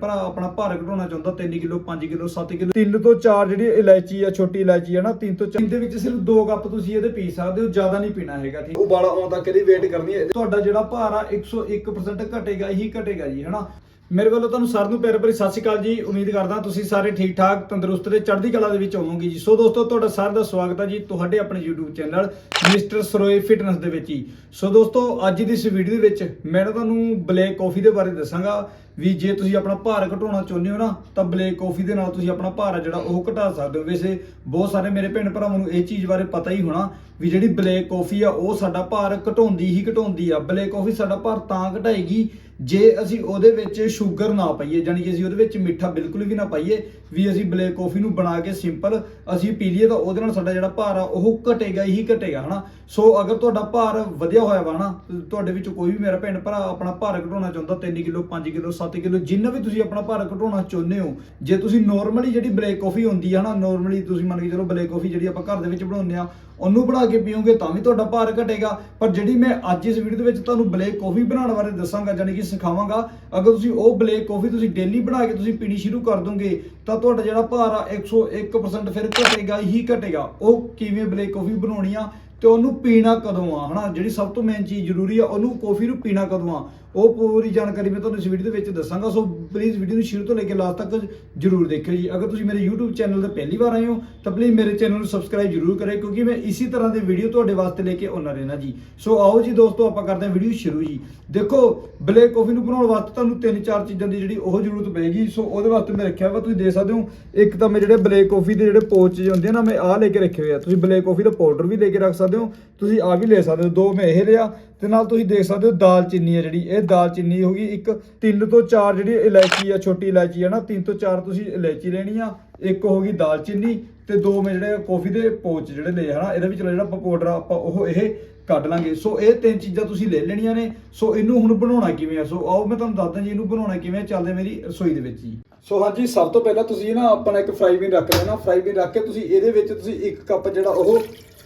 ਭਰਾ ਆਪਣਾ ਭਾਰ ਘਟਾਉਣਾ ਚਾਹੁੰਦਾ 3 ਕਿਲੋ 5 ਕਿਲੋ 7 ਕਿਲੋ। 3 ਤੋਂ 4 ਜਿਹੜੀ ਇਲਾਇਚੀ ਆ, ਛੋਟੀ ਇਲਾਇਚੀ ਆ ਨਾ 3 ਤੋਂ 4 ਦੇ ਵਿੱਚ ਸਿਰਫ 2 ਕੱਪ ਤੁਸੀਂ ਇਹਦੇ ਪੀ ਸਕਦੇ ਹੋ, ਜ਼ਿਆਦਾ ਨਹੀਂ ਪੀਣਾ ਹੈਗਾ ਠੀਕ। ਉਬਾਲਾ ਆਉਣ ਤੱਕ ਇਹਦੀ ਵੇਟ ਕਰਨੀ ਹੈ। ਤੁਹਾਡਾ ਜਿਹੜਾ ਭਾਰ ਆ 101% ਘਟੇਗਾ ਹੀ ਘਟੇਗਾ ਜੀ, ਹਨਾ? ਮੇਰੇ ਵੱਲੋਂ ਤੁਹਾਨੂੰ ਸਾਰਿਆਂ ਨੂੰ ਪਿਆਰ ਭਰੀ ਸਤਿ ਸ਼੍ਰੀ ਅਕਾਲ ਜੀ। ਉਮੀਦ ਕਰਦਾ ਤੁਸੀਂ ਸਾਰੇ ਠੀਕ ਠਾਕ, ਤੰਦਰੁਸਤ ਤੇ ਚੜ੍ਹਦੀ ਕਲਾ ਦੇ ਵਿੱਚ ਹੋਵੋਗੇ ਜੀ। ਸੋ ਦੋਸਤੋ, ਤੁਹਾਡਾ ਸਾਰਿਆਂ ਦਾ ਸਵਾਗਤ ਹੈ ਜੀ ਤੁਹਾਡੇ ਆਪਣੇ YouTube channel mister Saroye fitness ਦੇ ਵਿੱਚ ਜੀ ਸੋ ਦੋਸਤੋ, ਅੱਜ ਦੀ ਇਸ ਵੀਡੀਓ ਦੇ ਵਿੱਚ ਮੈਂ ਨਾ ਤੁਹਾਨੂੰ ਬਲੈਕ ਕਾਫੀ ਦੇ ਬਾਰੇ ਦੱਸਾਂਗਾ। ਵੀ ਜੇ ਤੁਸੀਂ ਆਪਣਾ ਭਾਰ ਘਟਾਉਣਾ ਚਾਹੁੰਦੇ ਹੋ ਨਾ, ਤਾਂ ਬਲੈਕ ਕਾਫੀ ਦੇ ਨਾਲ ਤੁਸੀਂ ਆਪਣਾ ਭਾਰ ਆ ਜਿਹੜਾ ਉਹ ਘਟਾ ਸਕਦੇ ਹੋ। ਵੈਸੇ ਬਹੁਤ ਸਾਰੇ ਮੇਰੇ ਭੈਣ ਭਰਾਵਾਂ ਨੂੰ ਇਹ ਚੀਜ਼ ਬਾਰੇ ਪਤਾ ਹੀ ਹੋਣਾ ਵੀ ਜਿਹੜੀ ਬਲੈਕ ਕਾਫੀ ਆ, ਉਹ ਸਾਡਾ ਭਾਰ ਘਟਾਉਂਦੀ ਹੀ ਘਟਾਉਂਦੀ ਆ। ਬਲੈਕ ਕਾਫੀ ਸਾਡਾ ਭਾਰ ਤਾਂ ਘਟਾਏਗੀ ਜੇ ਅਸੀਂ ਉਹਦੇ ਵਿੱਚ ਸ਼ੂਗਰ ਨਾ ਪਾਈਏ ਜਾਨੀ ਕਿ ਅਸੀਂ ਉਹਦੇ ਵਿੱਚ ਮਿੱਠਾ ਬਿਲਕੁਲ ਵੀ ਨਾ ਪਾਈਏ ਵੀ ਅਸੀਂ ਬਲੈਕ ਕਾਫੀ ਨੂੰ ਬਣਾ ਕੇ ਸਿੰਪਲ ਅਸੀਂ ਪੀ ਲਈਏ ਤਾਂ ਉਹਦੇ ਨਾਲ ਸਾਡਾ ਜਿਹੜਾ ਭਾਰ ਆ, ਉਹ ਘਟੇਗਾ ਹੀ ਘਟੇਗਾ, ਹਨਾ? ਸੋ ਅਗਰ ਤੁਹਾਡਾ ਭਾਰ ਵਧਿਆ ਹੋਇਆ ਵਾ ਹਨਾ ਤੁਹਾਡੇ ਵਿੱਚ ਕੋਈ ਵੀ ਮੇਰਾ ਭੈਣ ਭਰਾ ਆਪਣਾ ਭਾਰ ਘਟਾਉਣਾ ਚਾਹੁੰਦਾ 3 ਕਿਲੋ 5 ਕਿਲੋ 7 ਕਿਲੋ, ਜਿੰਨਾ ਵੀ ਤੁਸੀਂ ਆਪਣਾ ਭਾਰ ਘਟਾਉਣਾ ਚਾਹੁੰਦੇ ਹੋ, ਜੇ ਤੁਸੀਂ ਨੋਰਮਲੀ ਜਿਹੜੀ ਬਲੈਕ ਕਾਫੀ ਹੁੰਦੀ ਆ, ਹਨਾ ਨੋਰਮਲੀ ਤੁਸੀਂ ਮੰਨ ਕੇ ਚਲੋ ਬਲੈਕ ਕਾਫੀ ਜਿਹੜੀ ਆਪਾਂ ਘਰ ਦੇ ਵਿੱਚ ਬਣਾਉਂਦੇ ਆ, ਉਹਨੂੰ ਬਣਾ ਕੇ ਪੀਓਗੇ ਤਾਂ ਵੀ ਤੁਹਾਡਾ ਭਾਰ ਘਟੇਗਾ। ਪਰ ਜਿਹੜੀ ਮੈਂ ਅੱਜ ਇਸ ਵੀਡੀਓ ਦੇ ਵਿੱਚ ਤੁਹਾਨੂੰ ਬਲੈਕ ਕਾਫੀ ਬਣਾਉਣ ਬਾਰੇ ਦੱਸਾਂਗਾ ਯਾਨੀ ਕਿ ਸਿਖਾਵਾਂਗਾ, ਅਗਰ ਤੁਸੀਂ ਉਹ ਬਲੈਕ ਕਾਫੀ ਤੁਸੀਂ ਡੇਲੀ ਬਣਾ ਕੇ ਤੁਸੀਂ ਪੀਣੀ ਸ਼ੁਰੂ ਕਰ ਦੋਗੇ ਤਾਂ ਤੁਹਾਡਾ ਜਿਹੜਾ ਭਾਰ ਆ 101% ਫਿਰ ਘਟੇਗਾ ਹੀ ਘਟੇਗਾ। ਉਹ ਕਿਵੇਂ ਬਲੈਕ ਕਾਫੀ ਬਣਾਉਣੀ ਆ? ਤੇ ਉਹਨੂੰ ਪੀਣਾ ਕਦੋਂ ਆ, ਹਨਾ? ਜਿਹੜੀ ਸਭ ਤੋਂ ਮੇਨ ਚੀਜ਼ ਜ਼ਰੂਰੀ ਆ, ਉਹਨੂੰ ਕੌਫੀ ਨੂੰ ਪੀਣਾ ਕਦੋਂ ਆ? ਉਹ ਪੂਰੀ ਜਾਣਕਾਰੀ ਮੈਂ ਤੁਹਾਨੂੰ ਇਸ ਵੀਡੀਓ ਦੇ ਵਿੱਚ ਦੱਸਾਂਗਾ, ਸੋ ਪਲੀਜ਼ ਵੀਡੀਓ ਨੂੰ ਸ਼ੁਰੂ ਤੋਂ ਲੈ ਕੇ ਲਾਸਟ ਤੱਕ ਜਰੂਰ ਦੇਖਿਓ ਜੀ। ਅਗਰ ਤੁਸੀਂ ਮੇਰੇ YouTube ਚੈਨਲ ਤੇ ਪਹਿਲੀ ਵਾਰ ਆਏ ਹੋ, ਤਾਂ ਪਲੀਜ਼ ਮੇਰੇ ਚੈਨਲ ਨੂੰ ਸਬਸਕ੍ਰਾਈਬ ਜਰੂਰ ਕਰਿਓ, ਕਿਉਂਕਿ ਮੈਂ ਇਸੇ ਤਰ੍ਹਾਂ ਦੇ ਵੀਡੀਓ ਤੁਹਾਡੇ ਵਾਸਤੇ ਲੈ ਕੇ ਆਉਣਾ ਰਹਿਣਾ ਜੀ। ਸੋ ਆਓ ਜੀ ਦੋਸਤੋ, ਆਪਾਂ ਕਰਦੇ ਹਾਂ ਵੀਡੀਓ ਸ਼ੁਰੂ ਜੀ। ਦੇਖੋ ਬਲੈਕ ਕਾਫੀ ਨੂੰ ਬਣਾਉਣ ਵਾਸਤੇ ਤੁਹਾਨੂੰ ਤਿੰਨ ਚਾਰ ਚੀਜ਼ਾਂ ਦੀ ਜਿਹੜੀ ਉਹ ਜ਼ਰੂਰਤ ਪਏਗੀ, ਸੋ ਉਹਦੇ ਵਾਸਤੇ ਮੈਂ ਰੱਖਿਆ ਵਾ, ਤੁਸੀਂ ਦੇਖ ਸਕਦੇ ਹੋ, ਇੱਕ ਤਾਂ ਮੈਂ ਜਿਹੜੇ ਬਲੈਕ ਕਾਫੀ ਦੇ ਜਿਹੜੇ ਪੋਚ ਹੁੰਦੇ ਆ ਨਾ, ਮੈਂ ਆਹ ਲੈ ਕੇ ਰੱਖੇ ਹੋਏ ਆ। ਤੁਸੀਂ ਬਲੈਕ ਕਾਫੀ ਦਾ ਪਾਊਡਰ ਵੀ ਲੈ ਕੇ ਰੱਖ ਸਕਦੇ ਸਕਦੇ ਹੋ, ਤੁਸੀਂ ਆ ਵੀ ਲੈ ਸਕਦੇ ਹੋ, ਦੋ ਮੈਂ ਇਹ ਲਿਆ, ਤੇ ਨਾਲ ਤੁਸੀਂ ਦੇਖ ਸਕਦੇ ਹੋ ਦਾਲ ਚੀਨੀ ਆ ਜਿਹੜੀ, ਇਹ ਦਾਲ ਚੀਨੀ ਹੋ ਇੱਕ ਤਿੰਨ ਤੋਂ ਚਾਰ ਜਿਹੜੀ ਇਲਾਇਚੀ ਆ, ਛੋਟੀ ਇਲਾਇਚੀ ਆ ਨਾ, ਤਿੰਨ ਤੋਂ ਚਾਰ ਤੁਸੀਂ ਇਲਾਇਚੀ ਲੈਣੀ ਆ, ਇੱਕ ਹੋ ਦਾਲ ਚੀਨੀ, ਤੇ ਦੋ ਮੈਂ ਜਿਹੜੇ ਕਾਫੀ ਦੇ ਪੋਚ ਜਿਹੜੇ ਲਏ ਹਨਾ, ਇਹਦੇ ਵਿੱਚ ਜਿਹੜਾ ਪਾਊਡਰ ਆਪਾਂ ਉਹ ਇਹ ਕੱਢ ਲਾਂਗੇ। ਸੋ ਇਹ ਤਿੰਨ ਚੀਜ਼ਾਂ ਤੁਸੀਂ ਲੈ ਲੈਣੀਆਂ ਨੇ, ਸੋ ਇਹਨੂੰ ਹੁਣ ਬਣਾਉਣਾ ਕਿਵੇਂ ਆ? ਸੋ ਆਓ ਮੈਂ ਤੁਹਾਨੂੰ ਦੱਸਦਾ ਜੀ, ਇਹਨੂੰ ਬਣਾਉਣਾ ਕਿਵੇਂ ਚੱਲਦੇ ਮੇਰੀ ਰਸੋਈ ਦੇ ਵਿੱਚ ਜੀ। ਸੋ ਹਾਂਜੀ, ਸਭ ਤੋਂ ਪਹਿਲਾਂ ਤੁਸੀਂ ਨਾ ਆਪਣਾ ਇੱਕ ਫਰਾਈ ਪੈਨ ਰੱਖ ਲੈਣਾ। ਫਰਾਈ ਪੈਨ ਰੱਖ ਕੇ ਤੁਸੀਂ ਇਹਦੇ ਵਿੱਚ ਤੁਸੀਂ ਇੱਕ ਕੱਪ ਜਿਹੜਾ ਉਹ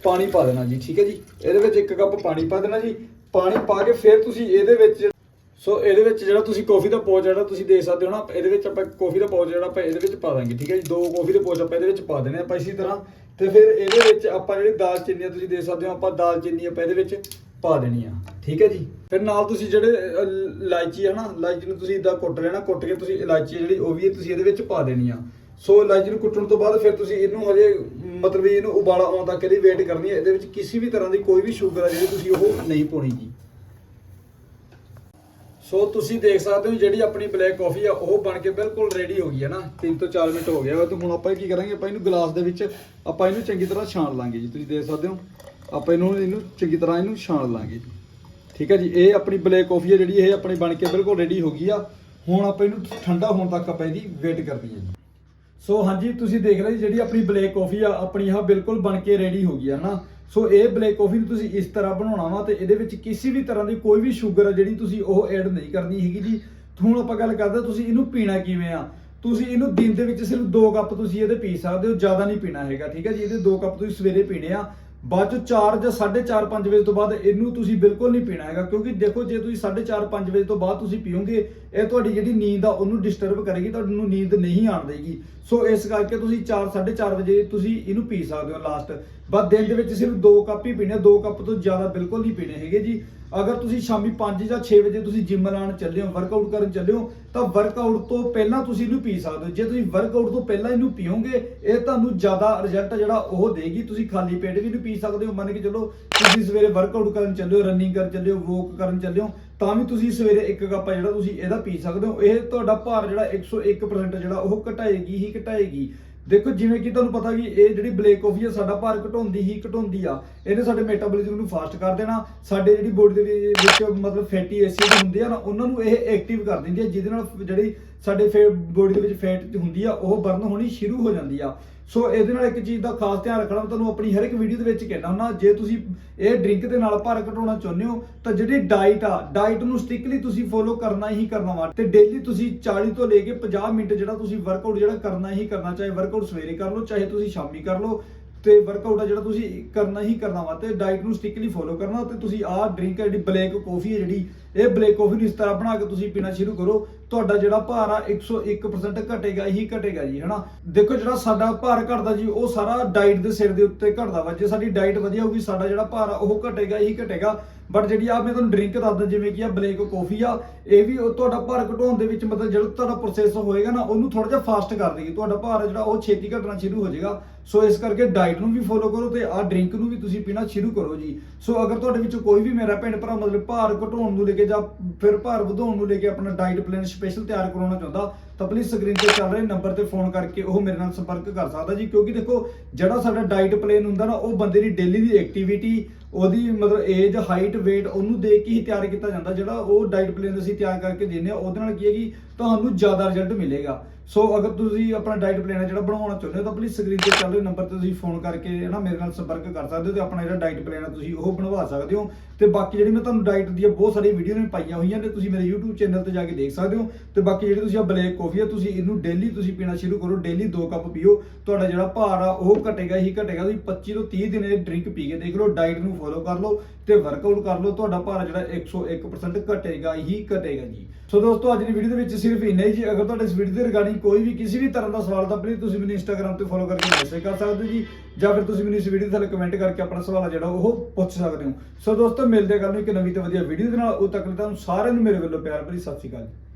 ਪਾਣੀ ਪਾ ਦੇਣਾ ਜੀ, ਠੀਕ ਹੈ ਜੀ? ਇਹਦੇ ਵਿੱਚ ਇੱਕ ਕੱਪ ਪਾਣੀ ਪਾ ਦੇਣਾ ਜੀ। ਪਾਣੀ ਪਾ ਕੇ ਫਿਰ ਤੁਸੀਂ ਇਹਦੇ ਵਿੱਚ, ਸੋ ਇਹਦੇ ਵਿੱਚ ਜਿਹੜਾ ਤੁਸੀਂ ਕਾਫੀ ਦਾ ਪੌਚ ਜਿਹੜਾ ਤੁਸੀਂ ਦੇਖ ਸਕਦੇ ਹੋ ਨਾ, ਇਹਦੇ ਵਿੱਚ ਆਪਾਂ ਕਾਫੀ ਦਾ ਪੌਚ ਜਿਹੜਾ ਆਪਾਂ ਇਹਦੇ ਵਿੱਚ ਪਾ ਦਾਂਗੇ, ਠੀਕ ਹੈ ਜੀ? ਦੋ ਕਾਫੀ ਦੇ ਪੌਚ ਆਪਾਂ ਇਹਦੇ ਵਿੱਚ ਪਾ ਦੇਣੇ ਆਪਾਂ ਇਸੇ ਤਰ੍ਹਾਂ। ਤੇ ਫਿਰ ਇਹਦੇ ਵਿੱਚ ਆਪਾਂ ਜਿਹੜੀ ਦਾਲਚੀਨੀ ਆ ਤੁਸੀਂ ਦੇਖ ਸਕਦੇ ਹੋ, ਆਪਾਂ ਦਾਲਚੀਨੀ ਆਪਾਂ ਇਹਦੇ ਵਿੱਚ ਪਾ ਦੇਣੀ ਆ, ਠੀਕ ਹੈ ਜੀ? ਫਿਰ ਨਾਲ ਤੁਸੀਂ ਜਿਹੜੇ ਇਲਾਇਚੀ ਹੈ ਨਾ ਇਲਾਇਚੀ ਨੂੰ ਤੁਸੀਂ ਇਦਾਂ ਕੁੱਟ ਲੈਣਾ, ਕੁੱਟ ਕੇ ਤੁਸੀਂ ਇਲਾਇਚੀ ਜਿਹੜੀ ਉਹ ਵੀ ਤੁਸੀਂ ਇਹਦੇ ਵਿੱਚ ਪਾ ਦੇਣੀ ਆ। ਸੋ ਇਲਾਇਚੀ ਨੂੰ ਕੁੱਟਣ ਤੋਂ ਬਾਅਦ ਫਿਰ ਤੁਸੀਂ ਇਹਨੂੰ ਹਜੇ ਮਤਲਬ ਵੀ ਇਹਨੂੰ ਉਬਾਲਾ ਆਉਣ ਤੱਕ ਇਹਦੀ ਵੇਟ ਕਰਨੀ ਹੈ। ਇਹਦੇ ਵਿੱਚ ਕਿਸੇ ਵੀ ਤਰ੍ਹਾਂ ਦੀ ਕੋਈ ਵੀ ਸ਼ੂਗਰ ਆ ਜਿਹੜੀ ਤੁਸੀਂ ਉਹ ਨਹੀਂ ਪਾਉਣੀ ਜੀ। ਸੋ ਤੁਸੀਂ ਦੇਖ ਸਕਦੇ ਹੋ ਜਿਹੜੀ ਆਪਣੀ ਬਲੈਕ ਕਾਫੀ ਆ, ਉਹ ਬਣ ਕੇ ਬਿਲਕੁਲ ਰੈਡੀ ਹੋ ਗਈ ਹੈ ਨਾ। 3 ਤੋਂ 4 ਮਿੰਟ ਹੋ ਗਿਆ ਵਾ ਤੇ ਹੁਣ ਆਪਾਂ ਕੀ ਕਰਾਂਗੇ, ਆਪਾਂ ਇਹਨੂੰ ਗਲਾਸ ਦੇ ਵਿੱਚ, ਆਪਾਂ ਇਹਨੂੰ ਚੰਗੀ ਤਰ੍ਹਾਂ ਛਾਣ ਲਾਂਗੇ ਜੀ। ਤੁਸੀਂ ਦੇਖ ਸਕਦੇ ਹੋ, ਆਪਾਂ ਇਹਨੂੰ ਇਹਨੂੰ ਚੰਗੀ ਤਰ੍ਹਾਂ ਇਹਨੂੰ ਛਾਣ ਲਾਂਗੇ ਜੀ। ਠੀਕ ਹੈ ਜੀ, ਇਹ ਆਪਣੀ ਬਲੈਕ ਕਾਫੀ ਆ ਜਿਹੜੀ, ਇਹ ਆਪਣੀ ਬਣ ਕੇ ਬਿਲਕੁਲ ਰੈਡੀ ਹੋ ਗਈ ਆ। ਹੁਣ ਆਪਾਂ ਇਹਨੂੰ ਠੰਡਾ ਹੋਣ ਤੱਕ ਆਪਾਂ ਇਹਦੀ ਵੇਟ ਕਰਨੀ ਹੈ ਜੀ। ਸੋ ਹਾਂਜੀ, ਤੁਸੀਂ ਦੇਖ ਰਹੇ ਜੀ, ਜਿਹੜੀ ਆਪਣੀ ਬਲੈਕ ਕਾਫੀ ਆ, ਆਪਣੀ ਆਹ ਬਿਲਕੁਲ ਬਣ ਕੇ ਰੈਡੀ ਹੋ ਗਈ ਆ ਨਾ ਸੋ ਇਹ ਬਲੈਕ ਕਾਫੀ ਨੂੰ ਤੁਸੀਂ ਇਸ ਤਰ੍ਹਾਂ ਬਣਾਉਣਾ ਵਾ ਤੇ ਇਹਦੇ ਵਿੱਚ ਕਿਸੇ ਵੀ ਤਰ੍ਹਾਂ ਦੀ ਕੋਈ ਵੀ ਸ਼ੂਗਰ ਆ ਜਿਹੜੀ ਤੁਸੀਂ ਉਹ ਐਡ ਨਹੀਂ ਕਰਨੀ ਹੈਗੀ ਜੀ। ਹੁਣ ਆਪਾਂ ਗੱਲ ਕਰਦੇ ਹਾਂ, ਤੁਸੀਂ ਇਹਨੂੰ ਪੀਣਾ ਕਿਵੇਂ ਆ? ਤੁਸੀਂ ਇਹਨੂੰ ਦਿਨ ਦੇ ਵਿੱਚ ਸਿਰਫ 2 ਕੱਪ ਤੁਸੀਂ ਇਹਦੇ ਪੀ ਸਕਦੇ ਹੋ, ਜ਼ਿਆਦਾ ਨਹੀਂ ਪੀਣਾ ਹੈਗਾ, ਠੀਕ ਹੈ ਜੀ? ਇਹਦੇ 2 ਕੱਪ ਤੁਸੀਂ ਸਵੇਰੇ ਪੀਣੇ ਆ ਬਾਅਦ ਚ 4 ਜਾਂ 4:30 5 ਵਜੇ ਤੋਂ ਬਾਅਦ ਇਹਨੂੰ ਤੁਸੀਂ ਬਿਲਕੁਲ ਨਹੀਂ ਪੀਣਾ ਹੈਗਾ, ਕਿਉਂਕਿ ਦੇਖੋ ਜੇ ਤੁਸੀਂ 4:30 5 ਵਜੇ ਤੋਂ ਬਾਅਦ ਤੁਸੀਂ ਪੀਓਗੇ, ਇਹ ਤੁਹਾਡੀ ਜਿਹੜੀ ਨੀਂਦ ਆ ਉਹਨੂੰ ਡਿਸਟਰਬ ਕਰੇਗੀ ਤੁਹਾਨੂੰ ਨੀਂਦ ਨਹੀਂ ਆਣ ਦੇਗੀ। ਸੋ ਇਸ ਕਰਕੇ ਤੁਸੀਂ 4 4:30 ਵਜੇ ਤੁਸੀਂ ਇਹਨੂੰ ਪੀ ਸਕਦੇ ਹੋ ਲਾਸਟ ਬਸ ਦਿਨ ਦੇ ਵਿੱਚ ਸਿਰਫ 2 ਕੱਪ ਹੀ ਪੀਣੇ 2 ਕੱਪ ਤੋਂ ਜ਼ਿਆਦਾ ਬਿਲਕੁਲ ਨਹੀਂ ਪੀਣੇ ਹੈਗੇ ਜੀ। ਅਗਰ ਤੁਸੀਂ ਸ਼ਾਮੀ 5 ਜਾਂ 6 ਵਜੇ ਤੁਸੀਂ ਜਿਮ ਲਾਣ ਚੱਲੇ ਹੋ ਵਰਕਆਊਟ ਕਰਨ ਚੱਲੇ ਹੋ, ਤਾਂ ਵਰਕਆਊਟ ਤੋਂ ਪਹਿਲਾਂ ਤੁਸੀਂ ਇਹਨੂੰ ਪੀ ਸਕਦੇ ਹੋ। ਜੇ ਤੁਸੀਂ ਵਰਕਆਊਟ ਤੋਂ ਪਹਿਲਾਂ ਇਹਨੂੰ ਪੀਓਗੇ, ਇਹ ਤੁਹਾਨੂੰ ਜ਼ਿਆਦਾ ਰਿਜ਼ਲਟ ਜਿਹੜਾ ਉਹ ਦੇਗੀ। ਤੁਸੀਂ ਖਾਲੀ ਪੇਟ ਵੀ ਇਹਨੂੰ ਪੀ ਸਕਦੇ ਹੋ। ਮੰਨ ਕੇ ਚੱਲੋ, ਤੁਸੀਂ ਸਵੇਰੇ ਵਰਕਆਊਟ ਕਰਨ ਚੱਲੇ ਹੋ ਰਨਿੰਗ ਕਰਨ ਚੱਲੇ ਹੋ ਵਾਕ ਕਰਨ ਚੱਲੇ ਹੋ, ਤਾਂ ਵੀ ਤੁਸੀਂ ਸਵੇਰੇ ਇੱਕ ਕੱਪ ਆ ਜਿਹੜਾ ਤੁਸੀਂ ਇਹਦਾ ਪੀ ਸਕਦੇ ਹੋ। ਇਹ ਤੁਹਾਡਾ ਭਾਰ ਜਿਹੜਾ 101% ਜਿਹੜਾ ਉਹ ਘਟਾਏਗੀ ਹੀ ਘਟਾਏਗੀ। ਦੇਖੋ, ਜਿਵੇਂ ਕਿ ਤੁਹਾਨੂੰ ਪਤਾ ਵੀ ਇਹ ਜਿਹੜੀ ਬਲੈਕ ਕਾਫੀ ਆ, ਸਾਡਾ ਭਾਰ ਘਟਾਉਂਦੀ ਹੀ ਘਟਾਉਂਦੀ ਆ। ਇਹਨੇ ਸਾਡੇ ਮੈਟਾਬੋਲਿਜ਼ਮ ਨੂੰ ਫਾਸਟ ਕਰ ਦੇਣਾ। ਸਾਡੇ ਜਿਹੜੀ ਬੋਡੀ ਦੇ ਵਿੱਚ ਮਤਲਬ ਫੈਟੀ ਐਸਿਡ ਹੁੰਦੇ ਆ ਨਾ, ਉਹਨਾਂ ਨੂੰ ਇਹ ਐਕਟਿਵ ਕਰ ਦਿੰਦੀ ਆ, ਜਿਹਦੇ ਨਾਲ ਜਿਹੜੀ ਸਾਡੇ ਫੇ ਬੋਡੀ ਦੇ ਵਿੱਚ ਫੈਟ ਹੁੰਦੀ ਆ, ਉਹ ਬਰਨ ਹੋਣੀ ਸ਼ੁਰੂ ਹੋ ਜਾਂਦੀ ਆ। ਸੋ ਇਹਦੇ ਨਾਲ ਇੱਕ ਚੀਜ਼ ਦਾ ਖਾਸ ਧਿਆਨ ਰੱਖਣਾ ਤੁਹਾਨੂੰ ਆਪਣੀ ਹਰ ਇੱਕ ਵੀਡੀਓ ਦੇ ਵਿੱਚ ਕਹਿਣਾ ਹੁੰਦਾ, ਜੇ ਤੁਸੀਂ ਇਹ ਡਰਿੰਕ ਦੇ ਨਾਲ ਭਾਰ ਘਟਾਉਣਾ ਚਾਹੁੰਦੇ ਹੋ, ਤਾਂ ਜਿਹੜੀ ਡਾਈਟ ਆ ਡਾਈਟ ਨੂੰ ਸਟ੍ਰਿਕਟਲੀ ਤੁਸੀਂ ਫੋਲੋ ਕਰਨਾ ਹੀ ਕਰਨਾ ਵਾ। ਤੇ ਡੇਲੀ ਤੁਸੀਂ 40 ਤੋਂ ਲੈ ਕੇ 50 ਮਿੰਟ ਜਿਹੜਾ ਤੁਸੀਂ ਵਰਕਆਊਟ ਜਿਹੜਾ ਕਰਨਾ ਹੀ ਕਰਨਾ, ਚਾਹੇ ਵਰਕਆਊਟ ਸਵੇਰੇ ਕਰ ਲਓ, ਚਾਹੇ ਤੁਸੀਂ ਸ਼ਾਮੀ ਕਰ ਲਓ, ਤੇ ਵਰਕਆਊਟ ਆ ਜਿਹੜਾ ਤੁਸੀਂ ਕਰਨਾ ਹੀ ਕਰਨਾ ਵਾ। ਤੇ ਡਾਈਟ ਨੂੰ ਸਟ੍ਰਿਕਟਲੀ ਫੋਲੋ ਕਰਨਾ, ਤੇ ਤੁਸੀਂ ਆਹ ਡਰਿੰਕ ਜਿਹੜੀ ਬਲੈਕ ਕਾਫੀ ਹੈ ਜਿਹੜੀ, ਇਹ ਬਲੈਕ ਕਾਫੀ ਨੂੰ ਇਸ ਤਰ੍ਹਾਂ ਬਣਾ ਕੇ ਤੁਸੀਂ ਪੀਣਾ ਸ਼ੁਰੂ ਕਰੋ ਤੁਹਾਡਾ ਜਿਹੜਾ ਭਾਰ ਆ 101% ਘਟੇਗਾ ਹੀ ਘਟੇਗਾ ਜੀ, ਹਨਾ? ਦੇਖੋ ਜਿਹੜਾ ਸਾਡਾ ਭਾਰ ਘਟਦਾ ਜੀ, ਉਹ ਸਾਰਾ ਡਾਈਟ ਦੇ ਸਿਰ ਦੇ ਉੱਤੇ ਘਟਦਾ ਵਾ। ਜੇ ਸਾਡੀ ਡਾਈਟ ਵਧੀਆ ਹੋਊਗੀ, ਸਾਡਾ ਜਿਹੜਾ ਭਾਰ ਆ, ਉਹ ਘਟੇਗਾ ਹੀ ਘਟੇਗਾ। ਬਟ ਜਿਹੜੀ ਆ ਮੈਂ ਤੁਹਾਨੂੰ ਡਰਿੰਕ ਦੱਸਦਾ, ਜਿਵੇਂ ਕਿ ਆ ਬਲੇਕ ਕਾਫੀ ਆ, ਇਹ ਵੀ ਤੁਹਾਡਾ ਭਾਰ ਘਟਾਉਣ ਦੇ ਵਿੱਚ ਮਤਲਬ ਜਿਹੜਾ ਤੁਹਾਡਾ ਪ੍ਰੋਸੈਸ ਹੋਏਗਾ ਨਾ, ਉਹਨੂੰ ਥੋੜਾ ਜਿਹਾ ਫਾਸਟ ਕਰ ਦੇਗੀ। ਤੁਹਾਡਾ ਭਾਰ ਆ ਜਿਹੜਾ, ਉਹ ਛੇਤੀ ਘਟਣਾ ਸ਼ੁਰੂ ਹੋ ਜਾਏਗਾ। ਸੋ ਇਸ ਕਰਕੇ ਡਾਈਟ ਨੂੰ ਵੀ ਫੋਲੋ ਕਰੋ ਤੇ ਆ ਡਰਿੰਕ ਨੂੰ ਵੀ ਤੁਸੀਂ ਪੀਣਾ ਸ਼ੁਰੂ ਕਰੋ ਜੀ। ਸੋ ਅਗਰ ਤੁਹਾਡੇ ਵਿੱਚ ਕੋਈ ਵੀ ਮੇਰਾ ਭੈਣ ਭਰਾ ਮਤਲਬ ਭਾਰ ਘਟਾਉਣ ਨੂੰ ਲੈ ਕੇ ਜਾਂ ਫਿਰ ਭਾਰ ਵਧਾਉਣ ਨੂੰ ਲੈ ਕੇ ਆਪਣਾ ਡਾਈਟ ਪਲਾਨ ਸਪੈਸ਼ਲ ਤਿਆਰ ਕਰਾਉਣਾ ਚਾਹੁੰਦਾ। ਤਾਂ ਪਲੀਜ਼ ਸਕਰੀਨ ਤੇ ਚੱਲ ਰਹੇ ਨੰਬਰ ਤੇ ਫੋਨ ਕਰਕੇ ਉਹ ਮੇਰੇ ਨਾਲ ਸੰਪਰਕ ਕਰ ਸਕਦਾ ਜੀ, ਕਿਉਂਕਿ ਦੇਖੋ ਜਿਹੜਾ ਸਾਡਾ ਡਾਈਟ ਪਲਾਨ ਹੁੰਦਾ ਨਾ, ਉਹ ਬੰਦੇ ਦੀ ਡੇਲੀ ਦੀ ਐਕਟੀਵਿਟੀ ਉਹਦੀ ਮਤਲਬ ਏਜ ਹਾਈਟ weight ਉਹਨੂੰ ਦੇਖ ਕੇ ਹੀ ਤਿਆਰ ਕੀਤਾ ਜਾਂਦਾ। ਜਿਹੜਾ ਉਹ ਡਾਈਟ ਪਲਾਨ ਅਸੀਂ ਤਿਆਰ ਕਰਕੇ ਦਿੰਦੇ ਆ ਉਹਦੇ ਨਾਲ ਕੀ ਹੈ ਕਿ ਤੁਹਾਨੂੰ ਜ਼ਿਆਦਾ ਰਿਜ਼ਲਟ ਮਿਲੇਗਾ। ਸੋ ਅਗਰ ਤੁਸੀਂ ਆਪਣਾ ਡਾਈਟ ਪਲਾਨ ਜਿਹੜਾ ਬਣਾਉਣਾ ਚਾਹੁੰਦੇ ਹੋ, ਤਾਂ ਪਲੀਜ਼ ਸਕਰੀਨ ਤੇ ਚੱਲ ਰਹੇ ਨੰਬਰ ਤੇ ਤੁਸੀਂ ਫੋਨ ਕਰਕੇ ਹੈ ਨਾ, ਮੇਰੇ ਨਾਲ ਸੰਪਰਕ ਕਰ ਸਕਦੇ ਹੋ ਤੇ ਆਪਣਾ ਜਿਹੜਾ ਡਾਈਟ ਪਲਾਨ ਹੈ ਤੁਸੀਂ ਉਹ ਬਣਵਾ ਸਕਦੇ ਹੋ। ਤੇ ਬਾਕੀ ਜਿਹੜੀ ਮੈਂ ਤੁਹਾਨੂੰ ਡਾਈਟ ਦੀਆਂ ਬਹੁਤ ਸਾਰੀਆਂ ਵੀਡੀਓ ਨੇ ਪਾਈਆਂ ਹੋਈਆਂ ਨੇ, ਤੁਸੀਂ ਮੇਰੇ YouTube ਚੈਨਲ ਤੇ ਜਾ ਕੇ ਦੇਖ ਸਕਦੇ ਹੋ। ਤੇ ਬਾਕੀ ਜਿਹੜੀ ਤੁਸੀਂ ਆ ਬਲੈਕ ਕਾਫੀ ਤੁਸੀਂ ਇਹਨੂੰ ਡੇਲੀ ਤੁਸੀਂ ਪੀਣਾ ਸ਼ੁਰੂ ਕਰੋ ਡੇਲੀ 2 ਕੱਪ ਪੀਓ। ਤੁਹਾਡਾ ਜਿਹੜਾ ਭਾਰ ਆ, ਉਹ ਘਟੇਗਾ ਹੀ ਘਟੇਗਾ। ਤੁਸੀਂ 25 ਤੋਂ 30 ਦਿਨ ਇਹ ਡਰਿੰਕ ਪੀ ਕੇ ਦੇਖ ਲਓ ਡਾਈਟ ਨੂੰ ਫੋਲੋ ਕਰ ਲਓ ਤੇ ਵਰਕਆਊਟ ਕਰ ਲਓ, ਤੁਹਾਡਾ ਭਾਰ ਜਿਹੜਾ 101% ਘਟੇਗਾ ਹੀ ਘਟੇਗਾ ਜੀ। ਸੋ ਦੋਸਤੋ, ਅੱਜ ਦੀ ਵੀਡੀਓ ਦੇ ਵਿੱਚ ਸਿਰਫ ਇੰਨਾ ਹੀ ਜੀ। ਅਗਰ ਤੁਹਾਡੇ ਇਸ ਵੀਡੀਓ ਦੇ ਰਿਗਾਰਡਿੰਗ ਕੋਈ ਵੀ ਕਿਸੇ ਵੀ ਤਰ੍ਹਾਂ ਦਾ ਸਵਾਲ ਤਾਂ ਪਲੀਜ਼ ਤੁਸੀਂ ਮੈਨੂੰ ਇੰਸਟਾਗ੍ਰam ਤੇ ਫੋਲੋ ਕਰਕੇ ਮੈਸੇਜ ਕਰ ਸਕਦੇ ਹੋ ਜੀ। ਜਾਂ ਫਿਰ ਤੁਸੀਂ ਮੈਨੂੰ ਇਸ ਵੀਡੀਓ ਥੱਲੇ ਕਮੈਂਟ ਕਰਕੇ ਆਪਣਾ ਸਵਾਲ ਜਿਹੜਾ, ਉਹ ਪੁੱਛ ਸਕਦੇ ਹੋ। ਸੋ ਦੋਸਤੋ, ਮਿਲਦੇ ਹਾਂ ਨੂੰ ਇੱਕ ਨਵੀਂ ਤੇ ਵਧੀਆ ਵੀਡੀਓ ਦੇ ਨਾਲ। ਉਹ ਤੱਕ ਲਈ ਤੁਹਾਨੂੰ ਸਾਰਿਆਂ ਨੂੰ ਮੇਰੇ ਵੱਲੋਂ ਪਿਆਰ ਭਰੀ ਸਤਿ ਸ਼੍ਰੀ ਅਕਾਲ ਜੀ।